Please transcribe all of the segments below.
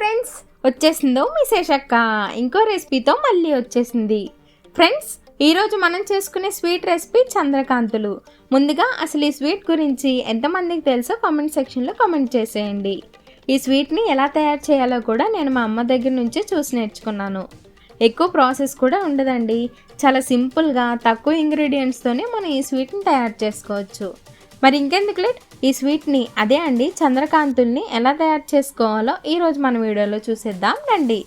Friends వచ్చేసిందో మీ శేషక్క. ఇంకో రెసిపీతో మళ్ళీ వచ్చేసింది. ఫ్రెండ్స్ ఈరోజు మనం చేసుకునే స్వీట్ రెసిపీ చంద్రకాంతులు. ముందుగా అసలు ఈ స్వీట్ గురించి ఎంతమందికి తెలుసో కామెంట్ సెక్షన్లో కామెంట్ చేసేయండి. ఈ స్వీట్ని ఎలా తయారు చేయాలో కూడా నేను మా అమ్మ దగ్గర నుంచే చూసి నేర్చుకున్నాను. ఎక్కువ ప్రాసెస్ కూడా ఉండదండి. చాలా సింపుల్గా తక్కువ ఇంగ్రీడియంట్స్తోనే మనం ఈ స్వీట్ని తయారు చేసుకోవచ్చు. మరి ఇంకెందుకు లేట్? ఈ స్వీట్ని అదే అండి చంద్రకాంతుల్ని ఎలా తయారు చేసుకోవాలో ఈరోజు మన వీడియోలో చూసేద్దాం రండి.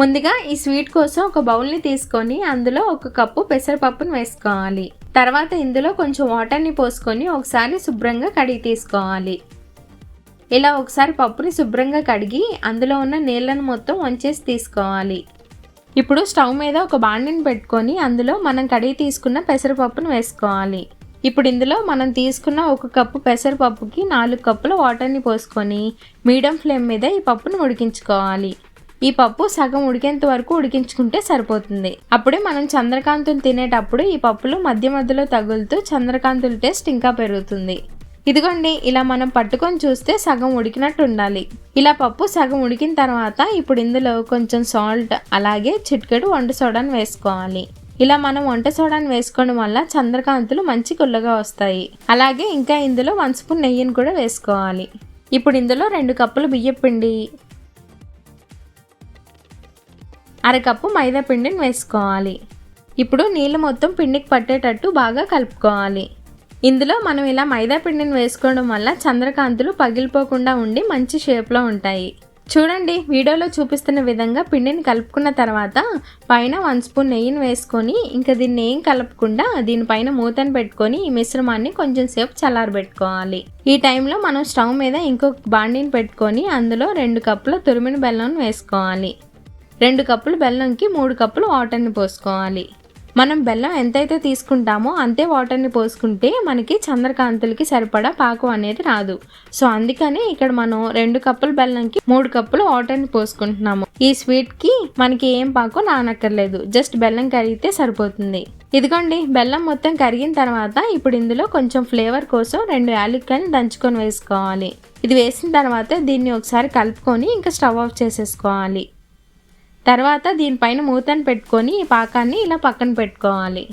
ముందుగా ఈ స్వీట్ కోసం ఒక బౌల్ని తీసుకొని అందులో ఒక కప్పు పెసరపప్పును వేసుకోవాలి. తర్వాత ఇందులో కొంచెం వాటర్ని పోసుకొని ఒకసారి శుభ్రంగా కడిగి తీసుకోవాలి. ఇలా ఒకసారి పప్పుని శుభ్రంగా కడిగి అందులో ఉన్న నీళ్ళను మొత్తం వంచేసి తీసుకోవాలి. ఇప్పుడు స్టవ్ మీద ఒక బాండిని పెట్టుకొని అందులో మనం కడిగి తీసుకున్న పెసరపప్పును వేసుకోవాలి. ఇప్పుడు ఇందులో మనం తీసుకున్న ఒక కప్పు పెసరపప్పుకి నాలుగు కప్పుల వాటర్ని పోసుకొని మీడియం ఫ్లేమ్ మీద ఈ పప్పును ఉడికించుకోవాలి. ఈ పప్పు సగం ఉడికేంత వరకు ఉడికించుకుంటే సరిపోతుంది. అప్పుడే మనం చంద్రకాంతులు తినేటప్పుడు ఈ పప్పులు మధ్య మధ్యలో తగులుతూ చంద్రకాంతుల టేస్ట్ ఇంకా పెరుగుతుంది. ఇదిగోండి ఇలా మనం పట్టుకొని చూస్తే సగం ఉడికినట్టు ఉండాలి. ఇలా పప్పు సగం ఉడికిన తర్వాత ఇప్పుడు ఇందులో కొంచెం సాల్ట్ అలాగే చిట్కెడు వంట సోడాని వేసుకోవాలి. ఇలా మనం వంట సోడాని వేసుకోవడం వల్ల చంద్రకాంతులు మంచి కుల్లగా వస్తాయి. అలాగే ఇంకా ఇందులో వన్ స్పూన్ నెయ్యిని కూడా వేసుకోవాలి. ఇప్పుడు ఇందులో రెండు కప్పులు బియ్యపిండి అరకప్పు మైదా పిండిని వేసుకోవాలి. ఇప్పుడు నీళ్ళు మొత్తం పిండికి పట్టేటట్టు బాగా కలుపుకోవాలి. ఇందులో మనం ఇలా మైదా పిండిని వేసుకోవడం వల్ల చంద్రకాంతులు పగిలిపోకుండా ఉండి మంచి షేప్లో ఉంటాయి. చూడండి వీడియోలో చూపిస్తున్న విధంగా పిండిని కలుపుకున్న తర్వాత పైన వన్ స్పూన్ నెయ్యిని వేసుకొని ఇంకా దీన్ని ఏం కలపకుండా దీనిపైన మూతను పెట్టుకొని ఈ మిశ్రమాన్ని కొంచెం సేపు చల్లారబెట్టుకోవాలి. ఈ టైంలో మనం స్టవ్ మీద ఇంకొక బాండిని పెట్టుకొని అందులో రెండు కప్పుల తురిమిన బెల్లం వేసుకోవాలి. రెండు కప్పులు బెల్లంకి మూడు కప్పులు వాటర్ని పోసుకోవాలి. మనం బెల్లం ఎంతైతే తీసుకుంటామో అంతే వాటర్ని పోసుకుంటే మనకి చంద్రకాంతులకి సరిపడా పాకం అనేది రాదు. సో అందుకని ఇక్కడ మనం రెండు కప్పుల బెల్లంకి మూడు కప్పులు వాటర్ని పోసుకుంటున్నాము. ఈ స్వీట్కి మనకి ఏం పాకం నానక్కర్లేదు జస్ట్ బెల్లం కరిగితే సరిపోతుంది. ఇదిగోండి బెల్లం మొత్తం కరిగిన తర్వాత ఇప్పుడు ఇందులో కొంచెం ఫ్లేవర్ కోసం రెండు యాలక్కాయలు దంచుకొని వేసుకోవాలి. ఇది వేసిన తర్వాత దీన్ని ఒకసారి కలుపుకొని ఇంకా స్టవ్ ఆఫ్ చేసేసుకోవాలి. తర్వాత దీనిపైన మూతను పెట్టుకొని ఈ పాకాన్ని ఇలా పక్కన పెట్టుకోవాలి.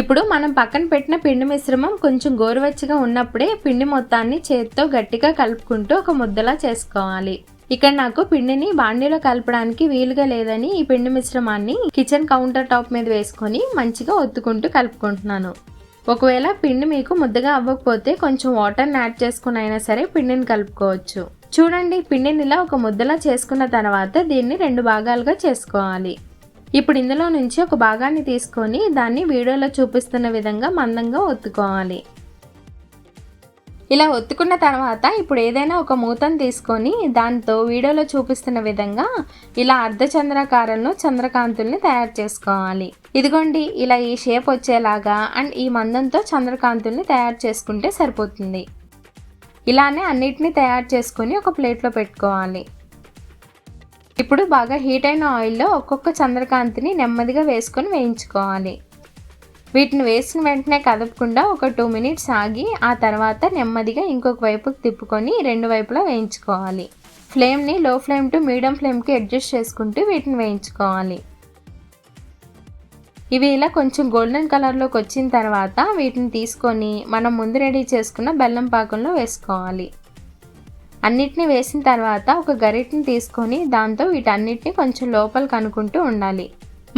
ఇప్పుడు మనం పక్కన పెట్టిన పిండి మిశ్రమం కొంచెం గోరువెచ్చగా ఉన్నప్పుడే పిండి మొత్తాన్ని చేతితో గట్టిగా కలుపుకుంటూ ఒక ముద్దలా చేసుకోవాలి. ఇక్కడ నాకు పిండిని బాండీలో కలపడానికి వీలుగా లేదని ఈ పిండి మిశ్రమాన్ని కిచెన్ కౌంటర్ టాప్ మీద వేసుకొని మంచిగా ఒత్తుకుంటూ కలుపుకుంటున్నాను. ఒకవేళ పిండి మీకు ముద్దగా అవ్వకపోతే కొంచెం వాటర్ని యాడ్ చేసుకుని అయినా సరే పిండిని కలుపుకోవచ్చు. చూడండి పిండిని ఇలా ఒక ముద్దలా చేసుకున్న తర్వాత దీన్ని రెండు భాగాలుగా చేసుకోవాలి. ఇప్పుడు ఇందులో నుంచి ఒక భాగాన్ని తీసుకొని దాన్ని వీడియోలో చూపిస్తున్న విధంగా మందంగా ఒత్తుకోవాలి. ఇలా ఒత్తుకున్న తర్వాత ఇప్పుడు ఏదైనా ఒక మూతను తీసుకొని దాంతో వీడియోలో చూపిస్తున్న విధంగా ఇలా అర్ధచంద్రాకారంలో చంద్రకాంతుల్ని తయారు చేసుకోవాలి. ఇదిగోండి ఇలా ఈ షేప్ వచ్చేలాగా అండ్ ఈ మందంతో చంద్రకాంతుల్ని తయారు చేసుకుంటే సరిపోతుంది. ఇలానే అన్నిటిని తయారు చేసుకొని ఒక ప్లేట్లో పెట్టుకోవాలి. ఇప్పుడు బాగా హీట్ అయిన ఆయిల్లో ఒక్కొక్క చంద్రకాంతిని నెమ్మదిగా వేసుకొని వేయించుకోవాలి. వీటిని వేసిన వెంటనే కదపకుండా ఒక టూ మినిట్స్ ఆగి ఆ తర్వాత నెమ్మదిగా ఇంకొక వైపుకి తిప్పుకొని రెండు వైపులా వేయించుకోవాలి. ఫ్లేమ్ని లో ఫ్లేమ్ టు మీడియం ఫ్లేమ్కి అడ్జస్ట్ చేసుకుంటూ వీటిని వేయించుకోవాలి. ఇవి ఇలా కొంచెం గోల్డెన్ కలర్లోకి వచ్చిన తర్వాత వీటిని తీసుకొని మనం ముందు రెడీ చేసుకున్న బెల్లం పాకంలో వేసుకోవాలి. అన్నిటిని వేసిన తర్వాత ఒక గరిటని తీసుకొని దాంతో వీటన్నిటిని కొంచెం లోపలికి అనుకుంటూ ఉండాలి.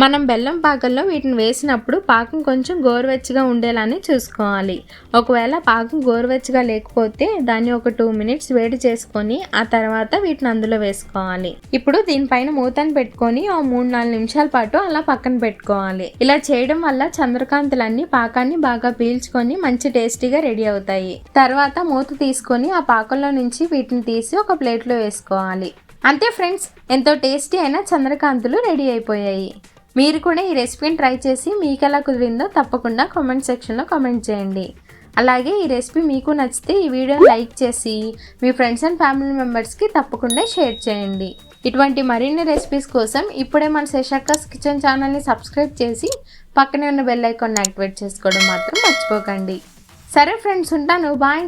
మనం బెల్లం పాకంలో వీటిని వేసినప్పుడు పాకం కొంచెం గోరువెచ్చగా ఉండేలానే చూసుకోవాలి. ఒకవేళ పాకం గోరువెచ్చగా లేకపోతే దాన్ని ఒక టూ మినిట్స్ వేడి చేసుకొని ఆ తర్వాత వీటిని అందులో వేసుకోవాలి. ఇప్పుడు దీనిపైన మూతను పెట్టుకొని ఓ మూడు నాలుగు నిమిషాల పాటు అలా పక్కన పెట్టుకోవాలి. ఇలా చేయడం వల్ల చంద్రకాంతులన్నీ పాకాన్ని బాగా పీల్చుకొని మంచి టేస్టీగా రెడీ అవుతాయి. తర్వాత మూత తీసుకొని ఆ పాకంలో నుంచి వీటిని తీసి ఒక ప్లేట్లో వేసుకోవాలి. అంతే ఫ్రెండ్స్ ఎంతో టేస్టీ అయిన చంద్రకాంతులు రెడీ అయిపోయాయి. మీరు కూడా ఈ రెసిపీని ట్రై చేసి మీకు ఎలా కుదిరిందో తప్పకుండా కామెంట్ సెక్షన్లో కామెంట్ చేయండి. అలాగే ఈ రెసిపీ మీకు నచ్చితే ఈ వీడియోని లైక్ చేసి మీ ఫ్రెండ్స్ అండ్ ఫ్యామిలీ మెంబర్స్కి తప్పకుండా షేర్ చేయండి. ఇటువంటి మరిన్ని రెసిపీస్ కోసం ఇప్పుడే మన శశాకాస్ కిచెన్ ఛానల్ని సబ్స్క్రైబ్ చేసి పక్కనే ఉన్న బెల్ ఐకాన్ని యాక్టివేట్ చేసుకోవడం మాత్రం మర్చిపోకండి. సరే ఫ్రెండ్స్ ఉంటాను. బాయ్